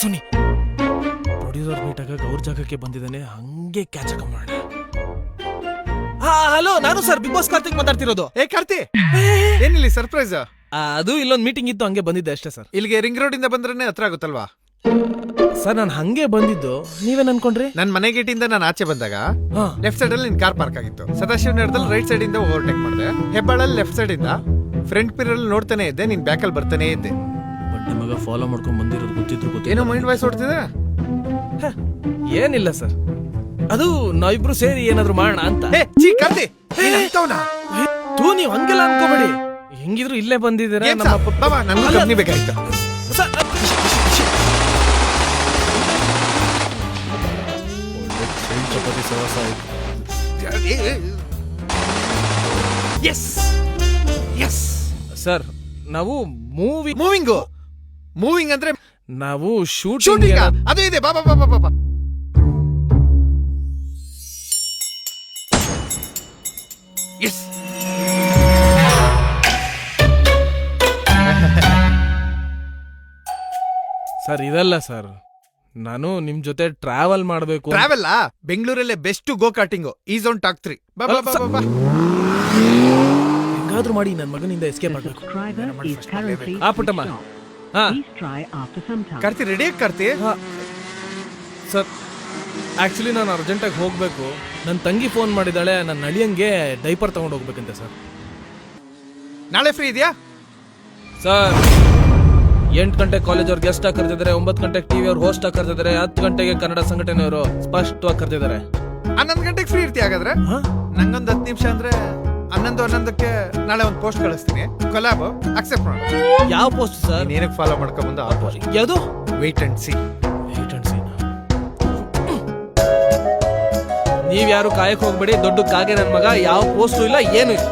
Suni. Producer meet ಆಗ ಅವ್ರ ಜಾಗಕ್ಕೆ ಬಂದಿದ್ದಾನೆ. ಹಂಗೆ ಕ್ಯಾಚ್ ಮಾಡೋಣ. ಹಾ ಹಲೋ ನಾನು ಸರ್ ಬಿಗ್ ಬಾಸ್ ಕಾರ್ತಿಕ್ ಮಾತಾಡ್ತಿರೋದು. ಏ ಕಾರ್ತಿ. ಏನಿಲ್ಲಿ ಸರ್ಪ್ರೈಸ್ ಆ, ಅದು ಇಲ್ಲೊಂದು ಮೀಟಿಂಗ್ ಇತ್ತು ಹಂಗೆ ಬಂದಿದ್ದೆ ಅಷ್ಟೇ ಸರ್ ಇಲ್ಲಿಗೆ ರಿಂಗ್ ರೋಡ್ ಇಂದ ಬಂದ್ರೆ ಹತ್ರ ಆಗುತ್ತಲ್ವಾ? ಸರ್ ನಾನು ಹಂಗೆ ಬಂದಿದ್ದು ನೀವೇನ್ ಅನ್ಕೊಂಡ್ರಿ? ನನ್ನ ಮನೆ ಗೇಟ್ ಇಂದ ನಾನು ಆಚೆ ಬಂದಾಗ ಹಾ. ಲೆಫ್ಟ್ ಸೈಡ್ ಅಲ್ಲಿ ನಿನ್ ಕಾರ್ ಪಾರ್ಕ್ ಆಗಿತ್ತು. ಸದಾಶಿವ ನಗರದಲ್ಲಿ ರೈಟ್ ಸೈಡ್ ಇಂದ ಓವರ್ಟೇಕ್ ಮಾಡಿದೆ. ಹೆಬ್ಬಾಳಲ್ಲಿ ಲೆಫ್ಟ್ ಸೈಡ್ ಇಂದ ಫ್ರಂಟ್ ಮಿರರ್ ನೋಡ್ತಾನೆ ಇದ್ದೆ ನಿನ್ ಬ್ಯಾಕಲ್ಲಿ ಬರ್ತಾನೆ ಇದ್ದೆ. ನಿಮಗ ಫಾಲೋ ಮಾಡ್ಕೊಂಡು ಬಂದಿರೋದು ಗೊತ್ತಿದ್ರು ಏನೋ ಗೊತ್ತಿಲ್ಲ ಮೈಂಡ್ ವಾಯ್ಸ್ ಓಡ್ತಿದೆ ಏನಿಲ್ಲ ಸರ್. ಅದು ನಾವಿಬ್ರು ಸೇರಿ ಏನಾದ್ರು ಮಾಡೋಣ ಅಂತ. ಏ ಚೀ ಕರ್ದಿ. ನೀನ್ ಅಂಥವ್ನಾ? ತೂ ನೀವ್ ಹಂಗೆಲ್ಲ ಅನ್ಕೋಬೇಡಿ. ಹೆಂಗಿದ್ರು ಇಲ್ಲೇ ಬಂದಿದ್ದೀರಾ ಏನ್ ನಮ್ಮ ಬಾಬಾ ನನ್ಗೂ ಅಲ್ಲ- ಬೇಕಾಗಿತ್ತು ಚಪಾತಿ ಆಯ್ತು. ಎಸ್ ಎಸ್ ಸರ್ ನಾವು ಮೂವಿ ಮೂವಿಂಗು. ಮೂವಿಂಗ್ ಅಂದ್ರೆ ನಾವು ಶೂಟಿಂಗ್ ಶೂಟಿಂಗ್ ಅದೇ ಇದೆ. ಬಾಬಾ ಬಾಬಾ ಬಾಬಾ ಎಸ್ ಸರ್ ಇದಲ್ಲ ಸರ್ ನಾನು ನಿಮ್ ಜೊತೆ ಟ್ರಾವೆಲ್ ಮಾಡಬೇಕು travel ಬೆಂಗಳೂರಲ್ಲೇ best go karting is on top three ಬಾಬಾ ಅಲ್ಲ, ಬಾಬಾ ಹೆಂಗಾದ್ರೂ ಮಾಡಿ ನನ್ನ ಮಗನಿಂದ ಎಸ್ಕೇಪ್ ಮಾಡಬೇಕು ಆ ಪುಟ್ಟಮ್ಮ. ಹಾ. Please try after some time. Karthi ready Karthi? Sir actually ನಾನು ಅರ್ಜೆಂಟಾಗಿ ಹೋಗಬೇಕು. ನನ್ನ ತಂಗಿ ಫೋನ್ ಮಾಡಿದಾಳೆ ನನ್ನ ನಳಿಯಂಗೆ ಡೈಪರ್ ತಗೊಂಡು ಹೋಗ್ಬೇಕಂತೆ ಸರ್. ನಾಳೆ ಫ್ರೀ ಇದೆಯಾ? ಸರ್ ಎಂಟು ಗಂಟೆ ಕಾಲೇಜ್ ಅವ್ರು ಗೆಸ್ಟ್ ಆಗಿ ಕರೆದಿದ್ದಾರೆ ಒಂಬತ್ತು ಗಂಟೆಗೆ ಟಿವಿ ಅವ್ರು ಹೋಸ್ಟ್ ಆಗಿ ಕರೆದಿದ್ದಾರೆ ಹತ್ತು ಗಂಟೆಗೆ ಕನ್ನಡ ಸಂಘಟನೆಯವರು ಸ್ಪಷ್ಟವಾಗಿ ಕರೆದಿದ್ದಾರೆ ಹನ್ನೊಂದು ಗಂಟೆಗೆ ಫ್ರೀ ಇರ್ತೀಯ ಹಾಗಾದ್ರೆ? ನಂಗೊಂದು ಹತ್ತು ನಿಮಿಷ ಅಂದ್ರೆ ಹನ್ನೊಂದು ಹನ್ನೊಂದಕ್ಕೆ ನಾಳೆ ಒಂದು ಪೋಸ್ಟ್ ಕಳಿಸ್ತೀನಿ. ಕೊಲಾಬ್ ಅಕ್ಸೆಪ್ಟ್ ಮಾಡೋಣ ಯಾವ ಪೋಸ್ಟ್ ಸರ್ ನೀನಕ್ಕೆ ಏನಕ್ಕೆ ಫಾಲೋ ಮಾಡ್ಕೊಂಬಂದು ಆ ಪೋಸ್ಟ್ ಯಾವುದು? ವೆಯ್ಟ್ ಅಂಡ್ ಸಿ ನೀವ್ಯಾರು ಯಾರು ಕಾಯಕ್ಕೆ ಹೋಗ್ಬೇಡಿ ದೊಡ್ಡ ಕಾಗೆ ನನ್ನ ಮಗ ಯಾವ ಪೋಸ್ಟು ಇಲ್ಲ ಏನು ಇಲ್ಲ.